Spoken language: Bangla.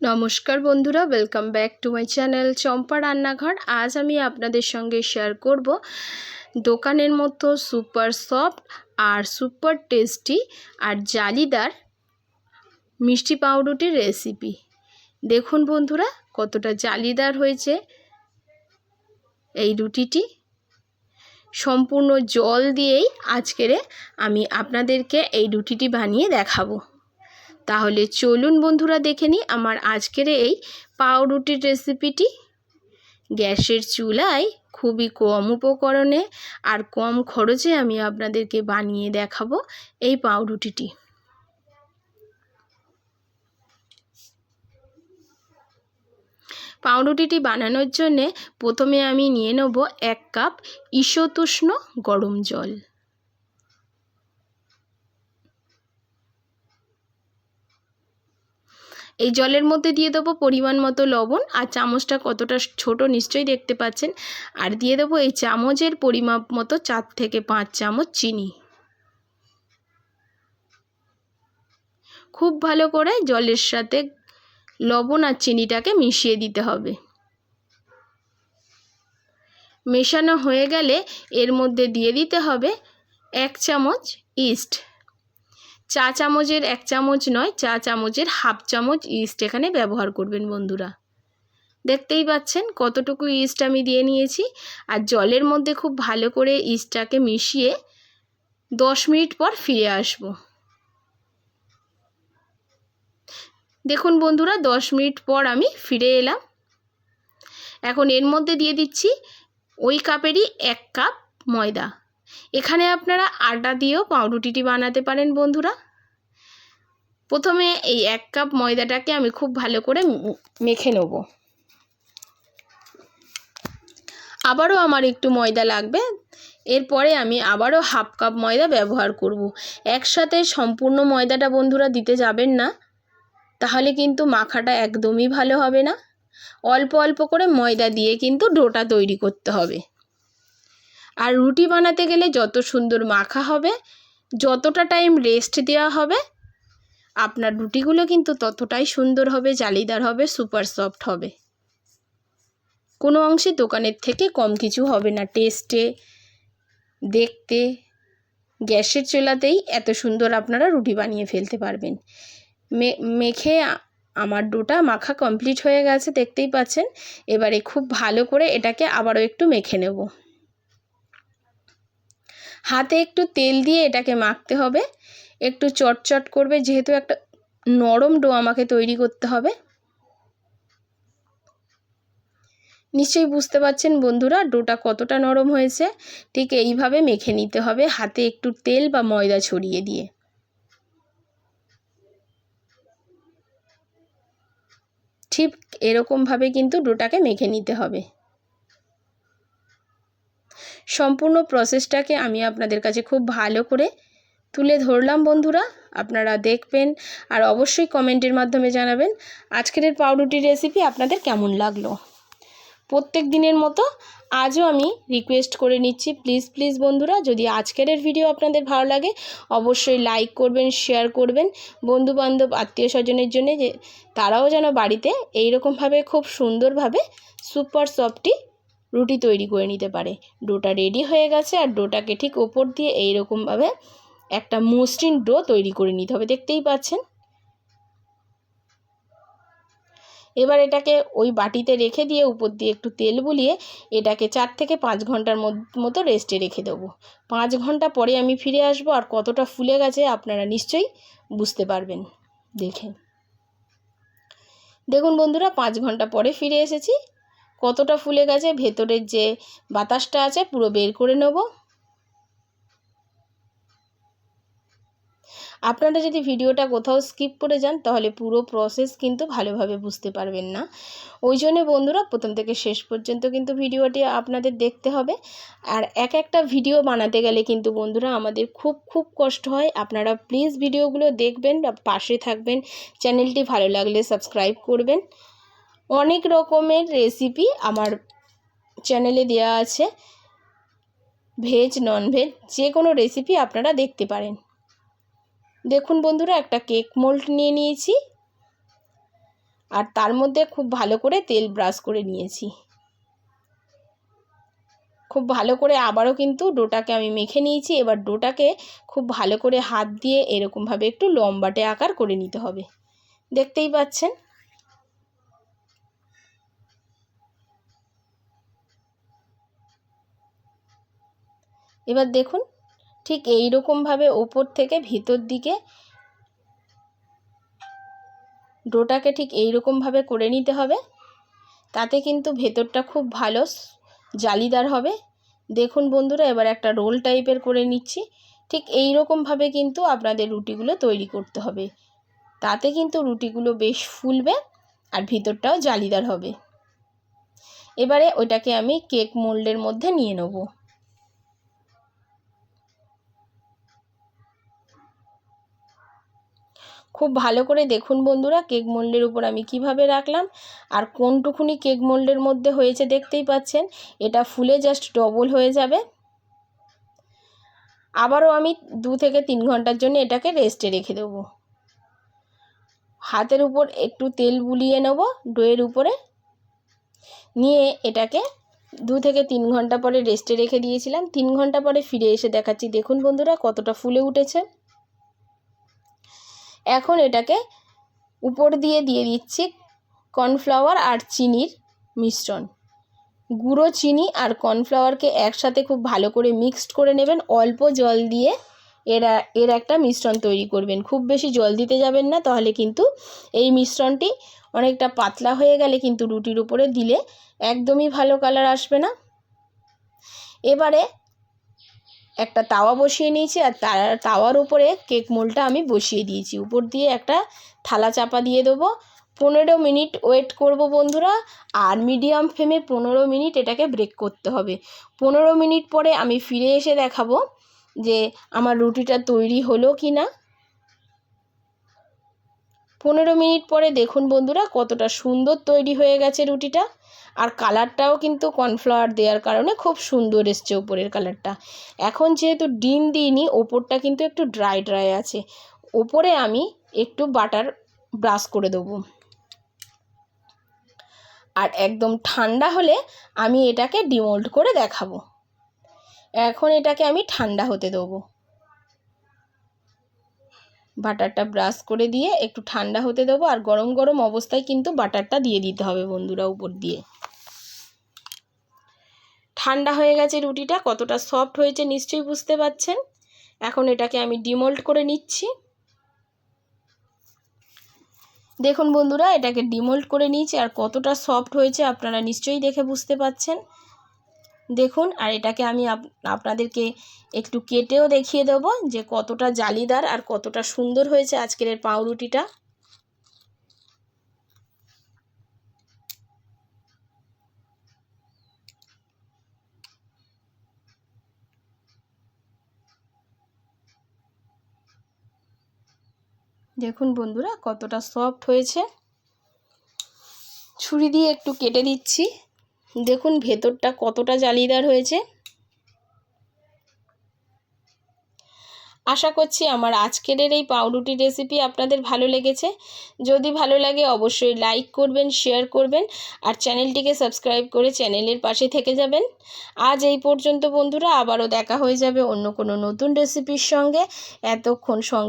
নমস্কার বন্ধুরা welcome back to my channel Champa রান্নাঘর। আজ আমি আপনাদের সঙ্গে শেয়ার করব দোকানের মতো সুপার সফট আর সুপার টেস্টি আর জালিদার মিষ্টি পাউরুটির রেসিপি দেখুন বন্ধুরা, কতটা জালিদার হয়েছে এই রুটিটি। সম্পূর্ণ জল দিয়েই আজকেরে আমি আপনাদেরকে এই রুটিটি বানিয়ে দেখাবো। তাহলে চলুন বন্ধুরা দেখে নিই আমার আজকের এই পাউরুটির রেসিপিটি। গ্যাসের চুলায় খুবই কম উপকরণে আর কম খরচে আমি আপনাদেরকে বানিয়ে দেখাবো এই পাউরুটিটি। পাউরুটিটি বানানোর জন্যে প্রথমে আমি নিয়ে নেব এক কাপ ঈশতুষ্ণ গরম জল। এই জলের মধ্যে দিয়ে দেবো পরিমাণ মতো লবণ আর চামচটা কতটা ছোট নিশ্চয়ই দেখতে পাচ্ছেন। আর দিয়ে দেবো এই চামচের পরিমাপ মতো চার থেকে পাঁচ চামচ চিনি। খুব ভালো করে জলের সাথে লবণ আর চিনিটাকে মিশিয়ে দিতে হবে। মেশানো হয়ে গেলে এর মধ্যে দিয়ে দিতে হবে এক চামচ ইস্ট। চা চামচের এক চামচ নয়, চা চামচের হাফ চামচ ইস্ট এখানে ব্যবহার করবেন বন্ধুরা। দেখতেই পাচ্ছেন কতটুকু ইস্ট আমি দিয়ে নিয়েছি। আর জলের মধ্যে খুব ভালো করে ইস্টটাকে মিশিয়ে দশ মিনিট পর ফিরে আসব। দেখুন বন্ধুরা, দশ মিনিট পর আমি ফিরে এলাম। এখন এর মধ্যে দিয়ে দিচ্ছি ওই কাপেরই এক কাপ ময়দা। এখানে আপনারা আটা দিয়েও পাউরুটিটি বানাতে পারেন, বন্ধুরা। প্রথমে এই এক কাপ ময়দাটাকে আমি খুব ভালো করে মেখে নেব। আবারও আমার একটু ময়দা লাগবে। এরপরে আমি আবারও হাফ কাপ ময়দা ব্যবহার করব। একসাথে সম্পূর্ণ ময়দাটা, বন্ধুরা, দিতে যাবেন না। তাহলে কিন্তু মাখাটা একদমই ভালো হবে না। অল্প অল্প করে ময়দা দিয়ে কিন্তু ডোটা তৈরি করতে হবে। আর রুটি বানাতে গেলে যত সুন্দর মাখা হবে, যতটা টাইম রেস্ট দেওয়া হবে, আপনার রুটিগুলো কিন্তু ততটাই সুন্দর হবে, জালিদার হবে সুপার সফট হবে। কোনো অংশে দোকানের থেকে কম কিছু হবে না। টেস্টে দেখতে, গ্যাসের চুলাতেই এত সুন্দর আপনারা রুটি বানিয়ে ফেলতে পারবেন। মেখে আমার ডোটা মাখা কমপ্লিট হয়ে গেছে, দেখতেই পাচ্ছেন। এবারে খুব ভালো করে এটাকে আবারও একটু মেখে নেব। হাতে একটু তেল দিয়ে এটাকে মাখতে হবে। একটু চটচট করবে, যেহেতু একটা নরম ডো আমাকে তৈরি করতে হবে। নিশ্চয়ই বুঝতে পারছেন বন্ধুরা, ডোটা কতটা নরম হয়েছে। ঠিক এইভাবে মেখে নিতে হবে, হাতে একটু তেল বা ময়দা ছড়িয়ে দিয়ে। ঠিক এরকমভাবে কিন্তু ডোটাকে মেখে নিতে হবে। সম্পূর্ণ প্রসেসটাকে আমি আপনাদের কাছে খুব ভালো করে তুলে ধরলাম, বন্ধুরা। আপনারা দেখবেন আর অবশ্যই কমেন্টের মাধ্যমে জানাবেন আজকের পাউরুটির রেসিপি আপনাদের কেমন লাগল। প্রত্যেক দিনের মতো আজও আমি রিকোয়েস্ট করে নিচ্ছি। প্লিজ প্লিজ বন্ধুরা, যদি আজকের ভিডিও আপনাদের ভালো লাগে, অবশ্যই লাইক করবেন শেয়ার করবেন। বন্ধু বান্ধব আত্মীয় স্বজনের জন্য যে তারাও যেন বাড়িতে এইরকমভাবে, খুব সুন্দরভাবে সুপার সফটি রুটি তৈরি করে নিতে পারে। ডোটা রেডি হয়ে গেছে আর ডোটাকে ঠিক ওপর দিয়ে এইরকমভাবে একটা মসৃণ ডো তৈরি করে নিতে হবে, দেখতেই পাচ্ছেন? এবার এটাকে ওই বাটিতে রেখে দিয়ে উপর দিয়ে একটু তেল বুলিয়ে এটাকে চার থেকে পাঁচ ঘণ্টার মতো রেস্টে রেখে দেবো। পাঁচ ঘণ্টা পরে আমি ফিরে আসব আর কতটা ফুলে গেছে আপনারা নিশ্চয়ই বুঝতে পারবেন। দেখে দেখুন বন্ধুরা, পাঁচ ঘণ্টা পরে ফিরে এসেছি। কতটা ফুলে গেছে, ভেতরের যে বাতাসটা আছে পুরো বের করে নেব। আপনারা যদি ভিডিওটা কোথাও স্কিপ করে যান, তাহলে পুরো প্রসেস কিন্তু ভালোভাবে বুঝতে পারবেন না। ওই জন্যে বন্ধুরা, প্রথম থেকে শেষ পর্যন্ত কিন্তু ভিডিওটি আপনাদের দেখতে হবে। আর এক একটা ভিডিও বানাতে গেলে কিন্তু বন্ধুরা, আমাদের খুব খুব কষ্ট হয়। আপনারা প্লিজ ভিডিওগুলো দেখবেন পাশে থাকবেন। চ্যানেলটি ভালো লাগলে সাবস্ক্রাইব করবেন। অনেক রকমের রেসিপি আমার চ্যানেলে দেওয়া আছে। ভেজ নন ভেজ যে কোনো রেসিপি আপনারা দেখতে পারেন। দেখুন বন্ধুরা, একটা কেক মোল্ড নিয়ে নিয়েছি। আর তার মধ্যে খুব ভালো করে তেল ব্রাশ করে নিয়েছি। খুব ভালো করে আবারও কিন্তু ডোটাকে আমি মেখে নিয়েছি। এবার ডোটাকে খুব ভালো করে হাত দিয়ে এরকমভাবে একটু লম্বাটে আকার করে নিতে হবে। দেখতেই পাচ্ছেন? এবার দেখুন, ঠিক এই রকমভাবে ওপর থেকে ভিতর দিকে ডোটাকে ঠিক এই রকমভাবে করে নিতে হবে। তাতে কিন্তু ভেতরটা খুব ভালো জালিদার হবে। দেখুন বন্ধুরা, এবার একটা রোল টাইপের করে নিচ্ছি। ঠিক এই রকমভাবে কিন্তু আপনাদের রুটিগুলো তৈরি করতে হবে। তাতে কিন্তু রুটিগুলো বেশ ফুলবে আর ভিতরটাও জালিদার হবে। এবারে ওইটাকে আমি কেক মোল্ডের মধ্যে নিয়ে নেব। খুব ভালো করে দেখুন বন্ধুরা কেক মোল্ডের উপর আমি কীভাবে রাখলাম আর কোনটুকুনি কেক মোল্ডের মধ্যে হয়েছে দেখতেই পাচ্ছেন। এটা ফুলে জাস্ট ডবল হয়ে যাবে। আবারও আমি দু থেকে তিন ঘণ্টার জন্য এটাকে রেস্টে রেখে দেবো। হাতের উপর একটু তেল বুলিয়ে নেব ডোয়ের উপরে। নিয়ে এটাকে দু থেকে তিন ঘণ্টা পরে রেস্টে রেখে দিয়েছিলাম। তিন ঘণ্টা পরে ফিরে এসে দেখাচ্ছি। দেখুন বন্ধুরা কতটা ফুলে উঠেছে। এখন এটাকে উপর দিয়ে দিয়ে দিচ্ছি কর্নফ্লাওয়ার আর চিনির মিশ্রণ। গুঁড়ো চিনি আর কর্নফ্লাওয়ারকে একসাথে খুব ভালো করে মিক্সড করে নেবেন। অল্প জল দিয়ে এরা, এর একটা মিশ্রণ তৈরি করবেন। খুব বেশি জল দিতে যাবেন না, তাহলে কিন্তু এই মিশ্রণটি অনেকটা পাতলা হয়ে গেলে কিন্তু রুটির উপরে দিলে একদমই ভালো কালার আসবে না। এবারে একটা তাওয়া বসিয়ে নিয়েছি আর তার তাওয়ার উপরে কেক মোলটা আমি বসিয়ে দিয়েছি। উপর দিয়ে একটা থালা চাপা দিয়ে দেবো। পনেরো মিনিট ওয়েট করব বন্ধুরা আর মিডিয়াম ফ্লেমে পনেরো মিনিট এটাকে ব্রেক করতে হবে। পনেরো মিনিট পরে আমি ফিরে এসে দেখাবো যে আমার রুটিটা তৈরি হলো কি না পনেরো মিনিট পরে দেখুন বন্ধুরা কতটা সুন্দর তৈরি হয়ে গেছে রুটিটা। আর কালারটাও কিন্তু কর্নফ্লাওয়ার দেওয়ার কারণে খুব সুন্দর এসছে ওপরের কালারটা। এখন যেহেতু ডিম দিইনি, ওপরটা কিন্তু একটু ড্রাই ড্রাই আছে। ওপরে আমি একটু বাটার ব্রাশ করে দেবো। আর একদম ঠান্ডা হলে আমি এটাকে ডিমোল্ড করে দেখাবো। এখন এটাকে আমি ঠান্ডা হতে দেবো। বাটারটা ব্রাশ করে দিয়ে একটু ঠান্ডা হতে দেবো আর গরম গরম অবস্থায় কিন্তু বাটারটা দিয়ে দিতে হবে বন্ধুরা উপর দিয়ে। ঠান্ডা হয়ে গেছে রুটিটা, কতটা সফট হয়েছে নিশ্চয়ই বুঝতে পাচ্ছেন? এখন এটাকে আমি ডিমোল্ড করে নিচ্ছি। দেখুন বন্ধুরা, এটাকে ডিমোল্ড করে নিয়েছি আর কতটা সফট হয়েছে আপনারা নিশ্চয়ই দেখে বুঝতে পাচ্ছেন। দেখুন, আর এটাকে আমি আপনাদেরকে একটু কেটেও দেখিয়ে দেব যে কতটা জালিদার আর কতটা সুন্দর হয়েছে আজকের পাউরুটিটা। দেখুন বন্ধুরা, কতটা সফট হয়েছে। ছুরি দিয়ে একটু কেটে দিচ্ছি। দেখুন ভেতরটা কতটা জালিদার হয়েছে। আশা করছি আমার আজকের এই পাউরুটি রেসিপি আপনাদের ভালো লেগেছে। যদি ভালো লাগে অবশ্যই লাইক করবেন শেয়ার করবেন আর চ্যানেলটিকে সাবস্ক্রাইব করে চ্যানেলের পাশে থেকে যাবেন। আজ এই পর্যন্ত বন্ধুরা, আবারও দেখা হয়ে যাবে অন্য কোনো নতুন রেসিপির সঙ্গে। এতক্ষণ সঙ্গে